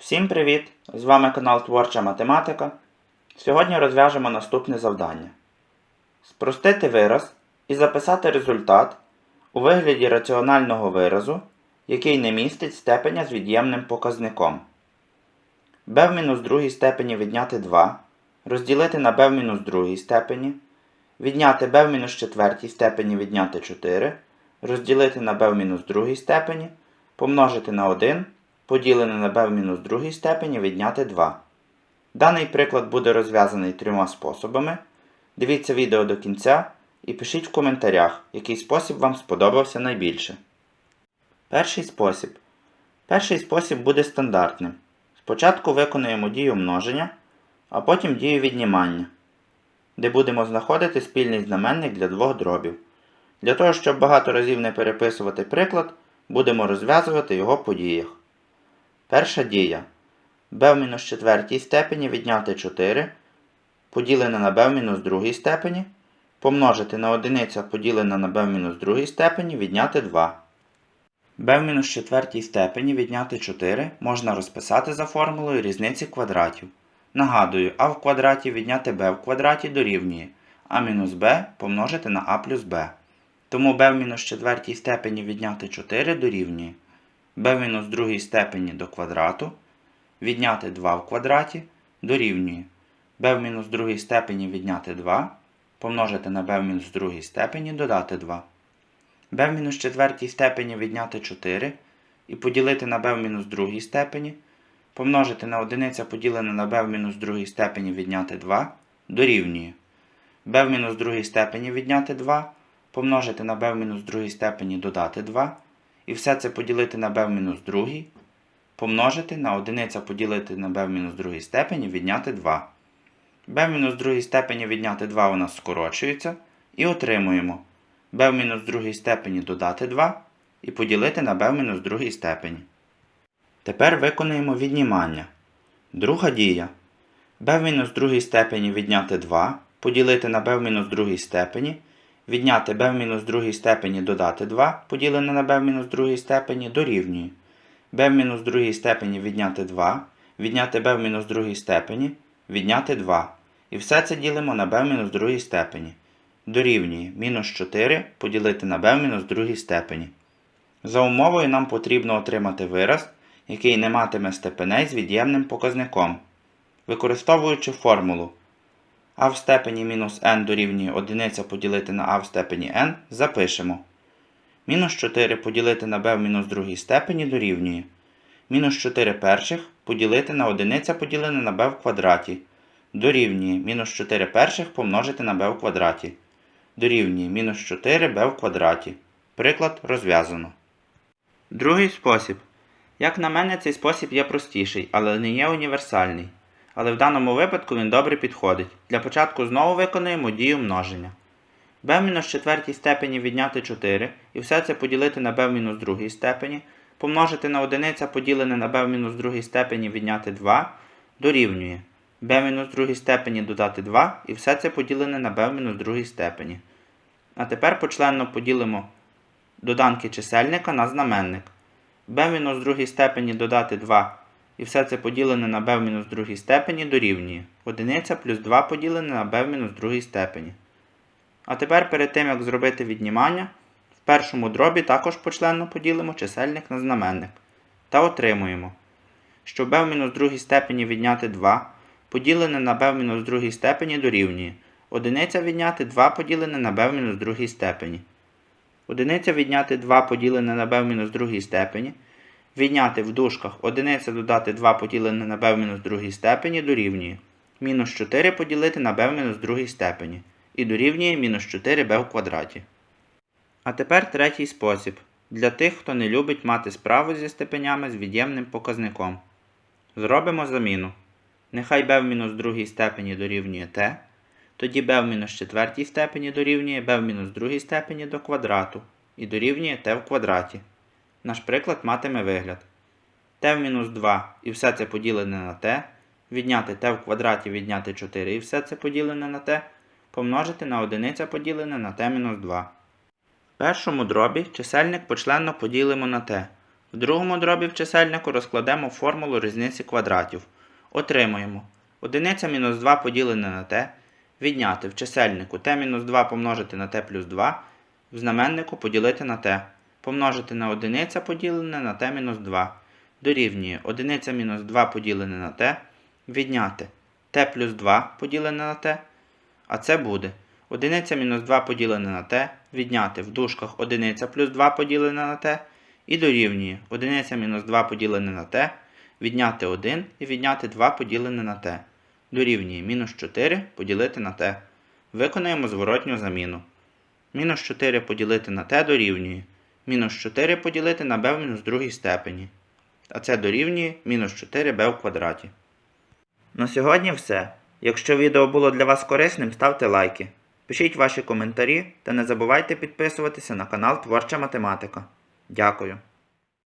Всім привіт! З вами канал Творча Математика. Сьогодні розв'яжемо наступне завдання: спростити вираз і записати результат у вигляді раціонального виразу, який не містить степеня з від'ємним показником. b в мінус другій степені відняти 2, розділити на b в мінус другій степені, відняти b в мінус четвертій степені відняти 4, розділити на b в мінус другій степені, помножити на 1 поділене на b в мінус другій степені відняти 2. Даний приклад буде розв'язаний трьома способами. Дивіться відео до кінця і пишіть в коментарях, який спосіб вам сподобався найбільше. Перший спосіб. Перший спосіб буде стандартним. Спочатку виконуємо дію множення, а потім дію віднімання, де будемо знаходити спільний знаменник для двох дробів. Для того, щоб багато разів не переписувати приклад, будемо розв'язувати його по діях. Перша дія. b в мінус четвертій степені відняти 4, поділене на b в мінус другій степені, помножити на одиниця поділене на b в мінус другій степені відняти 2. b в мінус четвертій степені відняти 4 можна розписати за формулою різниці квадратів. Нагадую, а в квадраті відняти b в квадраті дорівнює а мінус b помножити на а плюс b. Тому b в мінус четвертій степені відняти 4 дорівнює b в другій степені до квадрату, відняти 2 в квадраті дорівнює b в мінус другій степені відняти 2, помножити на b в мінус другій степені додати 2. b в мінус четвертій степені відняти 4 і поділити на b в мінус другій степені, помножити на одиниця поділене на b в мінус другій степені відняти 2 дорівнює b в мінус другій степені відняти 2, помножити на b в мінус другій степені додати 2. І все це поділити на b в мінус другій, помножити на одиниця поділити на b в мінус другій степені відняти 2. b в мінус другій степені відняти 2 у нас скорочується. І отримуємо b в мінус другій степені додати 2 і поділити на b в мінус другій степені. Тепер виконуємо віднімання. Друга дія. b в мінус другій степені відняти 2, поділити на b в мінус другій степені відняти b в мінус другій степені додати 2, поділене на b в мінус другій степені дорівнює. b в мінус другій степені відняти 2, відняти b в мінус другій степені, відняти 2. І все це ділимо на b в мінус другій степені. Дорівнює мінус 4 поділити на b в мінус другій степені. За умовою нам потрібно отримати вираз, який не матиме степеней з від'ємним показником. Використовуючи формулу а в степені мінус n дорівнює 1 поділити на а в степені n, запишемо. Мінус 4 поділити на b в мінус другій степені дорівнює. Мінус 4 перших поділити на 1 поділене на b в квадраті. Дорівнює мінус 4 перших помножити на b в квадраті. Дорівнює мінус 4 b в квадраті. Приклад розв'язано. Другий спосіб. Як на мене, цей спосіб є простіший, але не є універсальний але в даному випадку він добре підходить. Для початку знову виконуємо дію множення. b в четвертій степені відняти 4 і все це поділити на b в другій степені, помножити на одиниця поділене на b в другій степені відняти 2 дорівнює b в другій степені додати 2 і все це поділене на b в другій степені. А тепер почленно поділимо доданки чисельника на знаменник. b в другій степені додати 2 і все це поділене на b в мінус другій степені дорівнює 1 плюс 2 поділене на b в мінус другій степені. А тепер перед тим, як зробити віднімання, в першому дробі також почленно поділимо чисельник на знаменник. Та отримуємо, що b в мінус другій степені відняти 2 поділене на b в мінус другій степені дорівнює 1 відняти 2 поділене на b в мінус другій степені. Одиниця відняти 2 поділене на b в мінус другій степені Відняти в дужках 1 додати 2 поділене на b в мінус другій степені дорівнює мінус 4 поділити на b в мінус другій степені і дорівнює мінус 4b в квадраті. А тепер третій спосіб. Для тих, хто не любить мати справу зі степенями з від'ємним показником. Зробимо заміну. Нехай b в мінус другій степені дорівнює t, тоді b в мінус четвертій степені дорівнює b в мінус другій степені до квадрату і дорівнює t в квадраті наш приклад матиме вигляд. t в мінус 2 і все це поділене на t, відняти t в квадраті відняти 4 і все це поділене на t, помножити на одиниця поділене на t-2. В першому дробі чисельник почленно поділимо на t. В другому дробі в чисельнику розкладемо формулу різниці квадратів. Отримуємо одиниця мінус 2 поділене на t, відняти в чисельнику t мінус 2 помножити на t плюс 2, в знаменнику поділити на t, помножити на одиниця поділене на t мінус 2. Дорівнює одиниця мінус 2 поділене на t, відняти t плюс 2 поділене на t, а це буде одиниця мінус 2 поділене на t, відняти в дужках одиниця плюс 2 поділене на t, і дорівнює одиниця мінус 2 поділене на t, відняти 1 і відняти 2 поділене на t. Дорівнює мінус 4 поділити на t. Виконуємо зворотню заміну. Мінус 4 поділити на t дорівнює. Мінус 4 поділити на b в мінус другій степені. А це дорівнює мінус 4b в квадраті. На сьогодні все. Якщо відео було для вас корисним, ставте лайки. Пишіть ваші коментарі та не забувайте підписуватися на канал Творча Математика. Дякую.